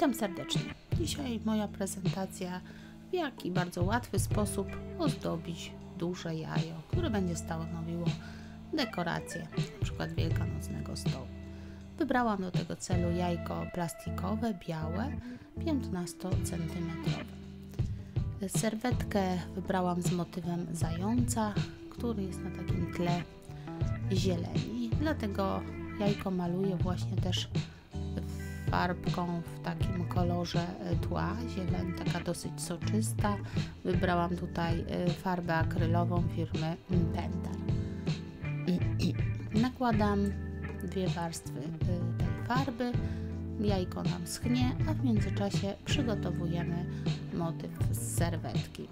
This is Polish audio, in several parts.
Witam serdecznie. Dzisiaj moja prezentacja, w jaki bardzo łatwy sposób ozdobić duże jajo, które będzie stanowiło dekorację np. wielkanocnego stołu. Wybrałam do tego celu jajko plastikowe, białe, 15 cm. Serwetkę wybrałam z motywem zająca, który jest na takim tle zieleni. Dlatego jajko maluję właśnie też farbką w takim kolorze tła, zieleń taka dosyć soczysta. Wybrałam tutaj y, farbę akrylową firmy Pendar. Nakładam dwie warstwy y, tej farby, jajko nam schnie, a w międzyczasie przygotowujemy motyw z serwetki.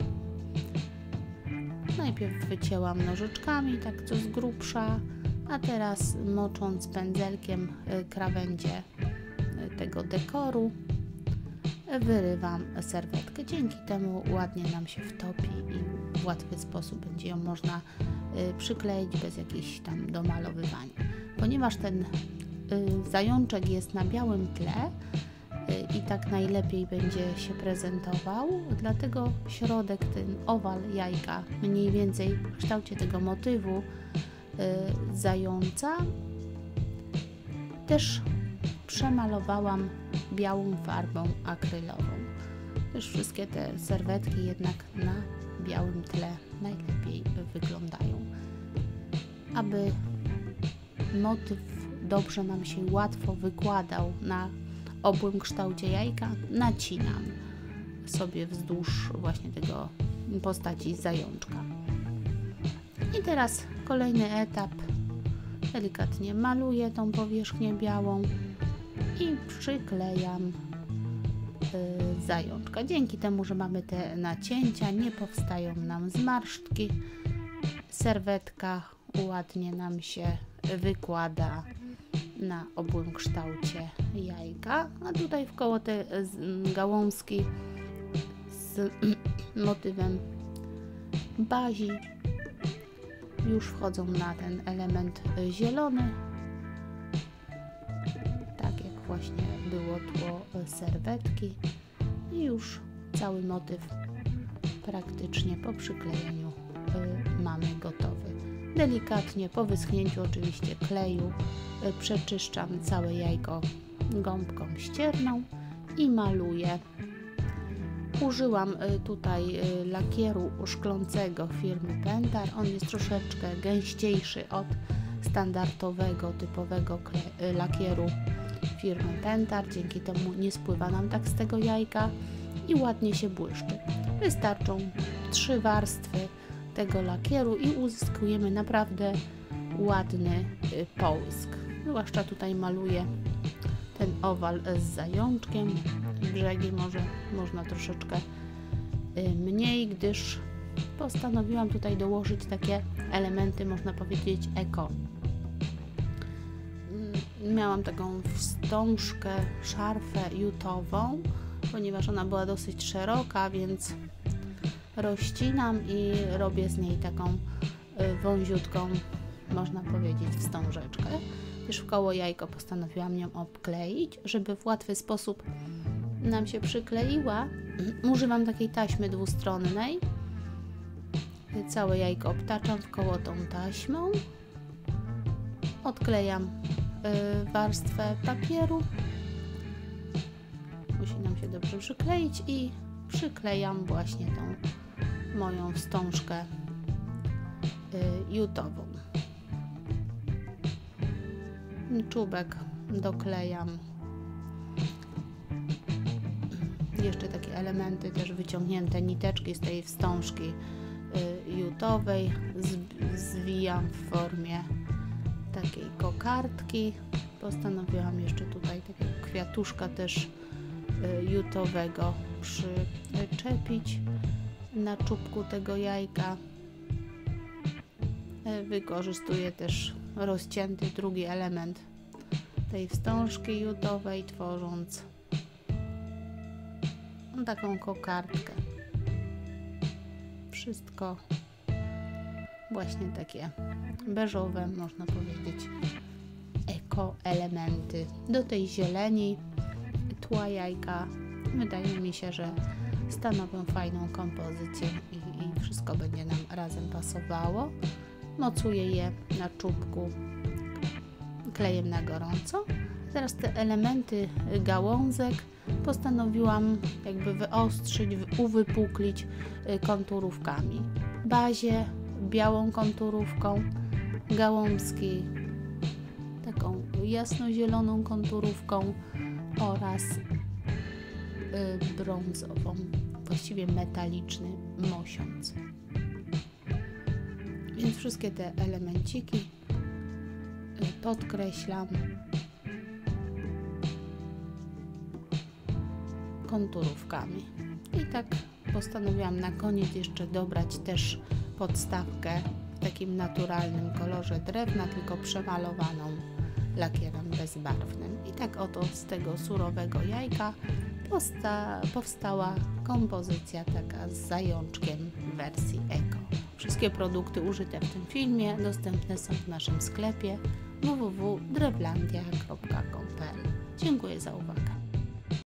Najpierw wycięłam nożyczkami, tak co z grubsza, a teraz mocząc pędzelkiem krawędzie tego dekoru wyrywam serwetkę. Dzięki temu ładnie nam się wtopi i w łatwy sposób będzie ją można y, przykleić bez jakichś tam domalowywania. Ponieważ ten y, zajączek jest na białym tle y, i tak najlepiej będzie się prezentował, dlatego środek, ten owal jajka, mniej więcej w kształcie tego motywu zająca, też przemalowałam białą farbą akrylową. Też wszystkie te serwetki jednak na białym tle najlepiej wyglądają. Aby motyw dobrze nam się łatwo wykładał na obłym kształcie jajka, nacinam sobie wzdłuż właśnie tego postaci zajączka. I teraz kolejny etap. Delikatnie maluję tą powierzchnię białą i przyklejam y, zajączka. Dzięki temu, że mamy te nacięcia, nie powstają nam zmarszczki. Serwetka ładnie nam się wykłada na obłym kształcie jajka, a tutaj w koło te gałązki z motywem bazi już wchodzą na ten element zielony, właśnie było tło serwetki i już cały motyw praktycznie po przyklejeniu y, mamy gotowy. Delikatnie po wyschnięciu oczywiście kleju y, przeczyszczam całe jajko gąbką ścierną i maluję. Użyłam tutaj lakieru szklącego firmy Pendar. On jest troszeczkę gęściejszy od standardowego, typowego lakieru firmy Pentar, dzięki temu nie spływa nam tak z tego jajka i ładnie się błyszczy. Wystarczą trzy warstwy tego lakieru i uzyskujemy naprawdę ładny y, połysk. Zwłaszcza tutaj maluję ten owal z zajączkiem. Brzegi może można troszeczkę y, mniej, gdyż postanowiłam tutaj dołożyć takie elementy, można powiedzieć, eko miałam taką wstążkę, szarfę jutową, ponieważ ona była dosyć szeroka, więc rozcinam i robię z niej taką y, wąziutką, można powiedzieć, wstążeczkę. Już w koło jajko postanowiłam ją obkleić, żeby w łatwy sposób nam się przykleiła. Używam takiej taśmy dwustronnej. Całe jajko obtaczam w koło tą taśmą. Odklejam warstwę papieru. Musi nam się dobrze przykleić i przyklejam właśnie tą moją wstążkę y, jutową. Czubek doklejam. Jeszcze takie elementy też wyciągnięte niteczki z tej wstążki y, jutowej zwijam w formie takiej kokardki. Postanowiłam jeszcze tutaj takiego kwiatuszka też y, jutowego przyczepić na czubku tego jajka. Y, wykorzystuję też rozcięty drugi element tej wstążki jutowej, tworząc taką kokardkę. Wszystko właśnie takie beżowe, można powiedzieć, eko-elementy. Do tej zieleni tła jajka. Wydaje mi się, że stanowią fajną kompozycję i, i wszystko będzie nam razem pasowało. Mocuję je na czubku klejem na gorąco. Teraz te elementy gałązek postanowiłam jakby wyostrzyć, uwypuklić y, konturówkami. Bazie białą konturówką, gałązki taką jasnozieloną konturówką oraz y, brązową, właściwie metaliczny mosiąc. Więc wszystkie te elemenciki y, podkreślam konturówkami. I tak postanowiłam na koniec jeszcze dobrać też podstawkę w takim naturalnym kolorze drewna, tylko przemalowaną lakierem bezbarwnym. I tak oto z tego surowego jajka posta- powstała kompozycja taka z zajączkiem w wersji eko. Wszystkie produkty użyte w tym filmie dostępne są w naszym sklepie www.drewlandia.com.pl Dziękuję za uwagę.